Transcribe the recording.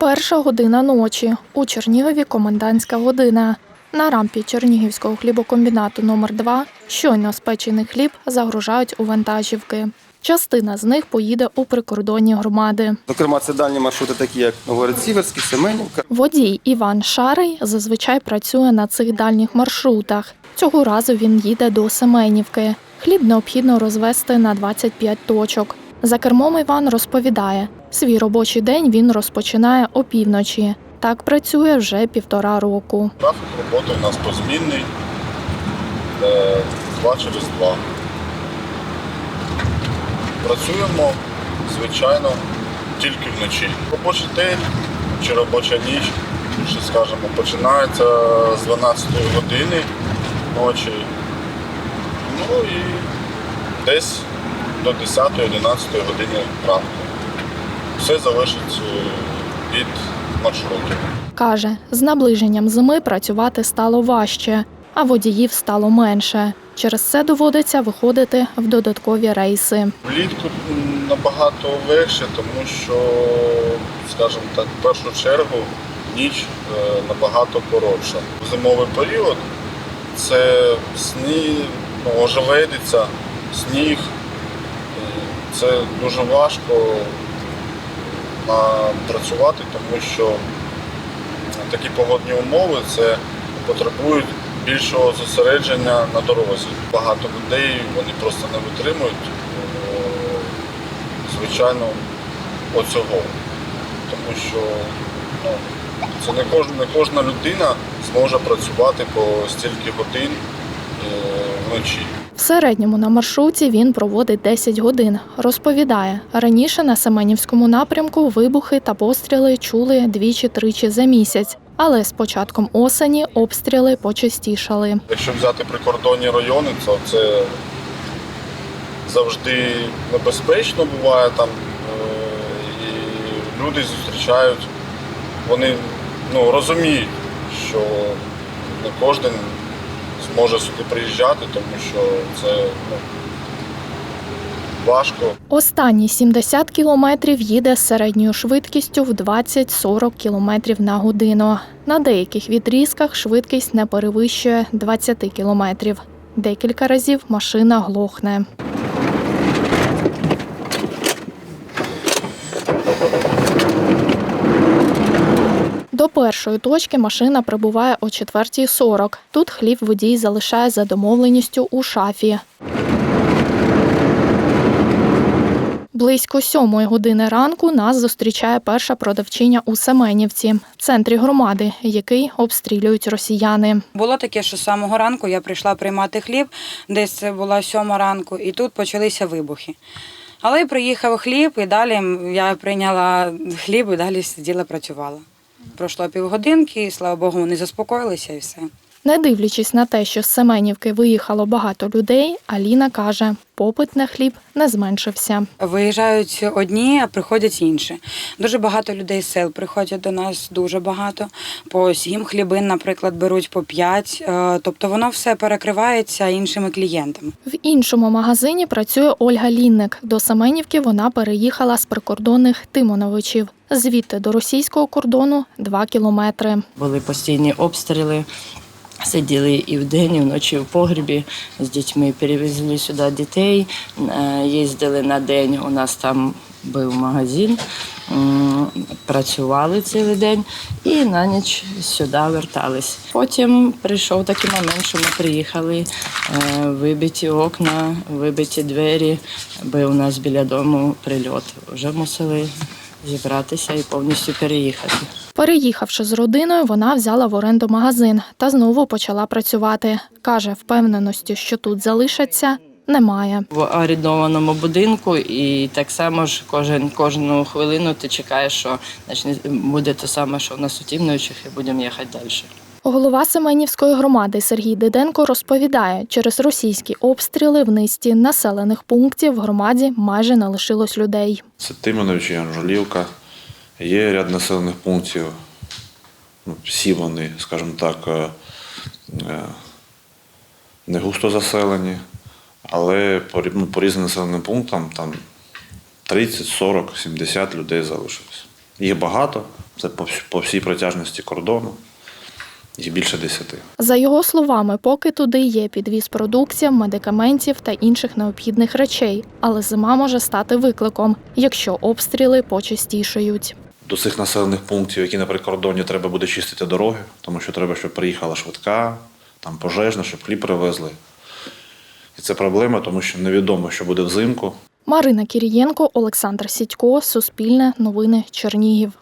Перша година ночі. У Чернігові комендантська година. На рампі Чернігівського хлібокомбінату номер 2 щойно спечений хліб загружають у вантажівки. Частина з них поїде у прикордонні громади. Зокрема, це дальні маршрути, такі як Новгород-Сіверський, Семенівка. Водій Іван Шарий зазвичай працює на цих дальніх маршрутах. Цього разу він їде до Семенівки. Хліб необхідно розвести на 25 точок. За кермом Іван розповідає, свій робочий день він розпочинає опівночі. Так працює вже півтора року. Графік роботи у нас позмінний. е, Два через два. Працюємо, звичайно, тільки вночі. Робочий день чи робоча ніч, ще скажемо, починається з 12 години ночі. Ну і десь до 10-11 години ранку. Все залежить е, від маршруту. Каже, з наближенням зими працювати стало важче, а водіїв стало менше. Через це доводиться виходити в додаткові рейси. Влітку набагато легше, тому що, скажімо так, в першу чергу ніч е, набагато коротша. В зимовий період це сніг, ну, ожеледиця, сніг. Е, Це дуже важко нам працювати, тому що такі погодні умови це потребують більшого зосередження на дорозі. Багато людей вони просто не витримують, е, звичайно, оцього. Тому що ну, це не кожна, не кожна людина зможе працювати по стільки годин е, вночі. В середньому на маршруті він проводить 10 годин. Розповідає, раніше на Семенівському напрямку вибухи та постріли чули двічі-тричі за місяць, але з початком осені обстріли почастішали. Якщо взяти прикордонні райони, то це завжди небезпечно буває там. е, І люди зустрічають, вони ну, розуміють, що не кожен зможе сюди приїжджати, тому що це ну, важко. Останні 70 кілометрів їде з середньою швидкістю в 20-40 кілометрів на годину. На деяких відрізках швидкість не перевищує 20 кілометрів. Декілька разів машина глохне. До першої точки машина прибуває о 4.40. Тут хліб водій залишає за домовленістю у шафі. Близько сьомої години ранку нас зустрічає перша продавчиня у Семенівці, центрі громади, який обстрілюють росіяни. Було таке, що з самого ранку я прийшла приймати хліб, десь це була сьома ранку, і тут почалися вибухи. Але приїхав хліб, і далі я прийняла хліб і далі сиділа, працювала. Пройшло півгодинки, і слава Богу, вони заспокоїлися і все. Не дивлячись на те, що з Семенівки виїхало багато людей, Аліна каже, попит на хліб не зменшився. Виїжджають одні, а приходять інші. Дуже багато людей з сел приходять до нас, дуже багато. По сім хлібин, наприклад, беруть по п'ять. Е, Тобто воно все перекривається іншими клієнтами. В іншому магазині працює Ольга Лінник. До Семенівки вона переїхала з прикордонних Тимоновичів. Звідти до російського кордону два кілометри. Були постійні обстріли. Сиділи і вдень, і вночі в погрібі з дітьми. Перевезли сюди дітей, е, їздили на день. У нас там був магазин, працювали цілий день і на ніч сюди вертались. Потім прийшов такий момент, що ми приїхали, е, вибиті окна, вибиті двері. Був у нас біля дому прильот. Вже мусили зібратися і повністю переїхати. Переїхавши з родиною, вона взяла в оренду магазин та знову почала працювати. Каже, впевненості, що тут залишаться, немає. в орендованому будинку, і так само ж кожен кожну хвилину ти чекаєш, що значить, буде те саме, що в нас у Тімновичах, і будемо їхати далі. Голова Семенівської громади Сергій Диденко розповідає, через російські обстріли в низці населених пунктів в громаді майже не лишилось людей. Це Тимонович Анжелівка. Є ряд населених пунктів. Ну, всі вони, скажімо так, е, е, не густо заселені, але по, ну, різним населеним пунктам там 30, 40, 70 людей залишилось. Їх багато, це по всій протяжності кордону, їх більше 10. За його словами, поки туди є підвіз продуктів, медикаментів та інших необхідних речей, але зима може стати викликом, якщо обстріли почастішають. До цих населених пунктів, які на прикордоні, треба буде чистити дороги, тому що треба, щоб приїхала швидка, там пожежна, щоб хліб привезли. І це проблема, тому що невідомо, що буде взимку. Марина Кірієнко, Олександр Сідько, Суспільне, Новини Чернігів.